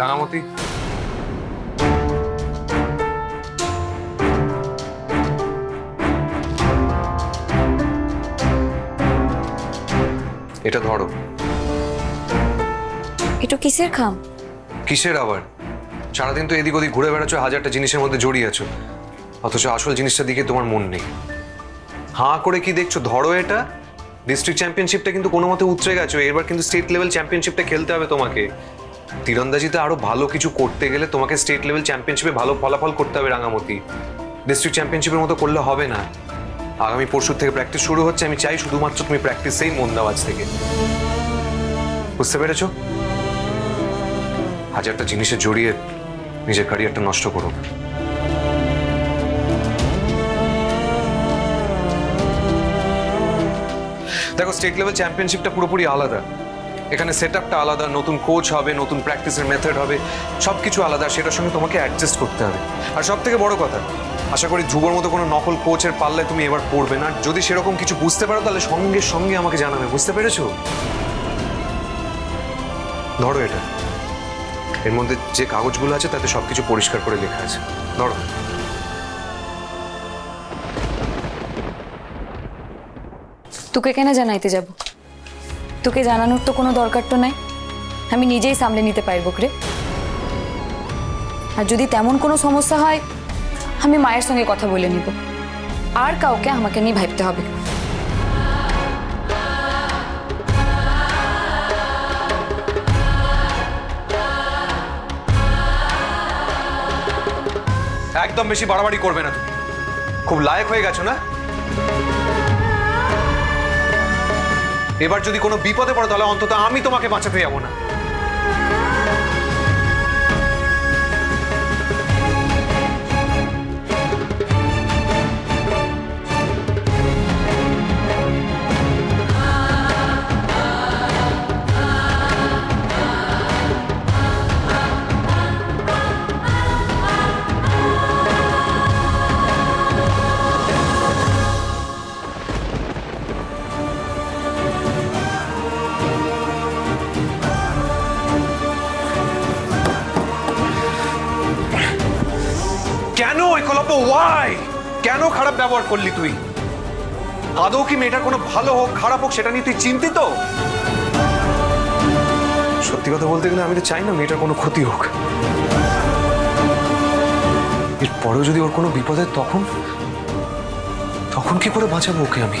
রাঙামতি। এটা ধরো। একটু কিসের খাম? কিসের আবার? সারাদিন তো এদিক ওদিক ঘুরে বেড়াচ্ছ হাজারটা জিনিসের মধ্যে জড়িয়ে আছো। অথচ আসল জিনিসটার দিকে তোমার মন নেই। হাঁ করে কি দেখছ? ধরো এটা। ডিস্ট্রিক্ট চ্যাম্পিয়নশিপটা কিন্তু কোনো মতে উতরে গেছো। এবার কিন্তু স্টেট লেভেল চ্যাম্পিয়নশিপটা খেলতে হবে তোমাকে। তীরন্দাজিতে আরও ভালো কিছু করতে গেলে তোমাকে স্টেট লেভেল চ্যাম্পিয়নশিপে ভালো ফলাফল করতে হবে রাঙামতি। ডিস্ট্রিক্ট চ্যাম্পিয়নশিপের মতো করলে হবে না। আগামী পরশু থেকে প্র্যাকটিস শুরু হচ্ছে, আমি চাই শুধুমাত্র তুমি প্র্যাকটিসেই মন দাও আজ থেকে। বুঝতে পেরেছ? হাজারটা জিনিসে জড়িয়ে নিজের ক্যারিয়ারটা নষ্ট করো। দেখো স্টেট লেভেল চ্যাম্পিয়নশিপটা পুরোপুরি আলাদা। এখানে সেট আপটা আলাদা, নতুন কোচ হবে, নতুন প্র্যাকটিসের মেথড হবে সব কিছু আলাদা, সেটার সঙ্গে তোমাকে অ্যাডজাস্ট করতে হবে। আর সব থেকে বড় কথা, আশা করি ধ্রুবর মতো কোনো নকল কোচের পাল্লায় তুমি এবার পড়বে না। যদি সেরকম কিছু বুঝতে পারো, তাহলে সঙ্গে সঙ্গে আমাকে জানাবে, বুঝতে পেরেছ? ধরো এটা। এর মধ্যে যে কাগজগুলো আছে, তাতে সবকিছু পরিষ্কার করে লেখা আছে। ধরো। তোকে কেন জানাইতে যাব? তোকে জানানোর তো কোনো দরকার তো নাই। আমি নিজেই সামলে নিতে পারব রে। আর যদি তেমন কোনো সমস্যা হয়, আমি মায়ের সঙ্গে কথা বলে নিব। আর কাউকে আমাকে নিয়ে ভাবতে হবে। একদম বেশি বাড়াবাড়ি করবে না তুমি। খুব লায়ক হয়ে গেছো না? এবার যদি কোনো বিপদে পড়ো তাহলে অন্তত আমি তোমাকে বাঁচাতে যাব না। একলব্য ওয়াই কেন খারাপ ব্যবহার করলি তুই? আদৌ কি মেয়েটার কোনো ভালো হোক, খারাপ হোক সেটা নিয়ে তুই চিন্তিত? সত্যি কথা বলতে গেলে আমি তো চাই না মেয়েটার কোনো ক্ষতি হোক। এরপরেও যদি ওর কোনো বিপদে তখন তখন কি করে বাঁচাবো ওকে আমি?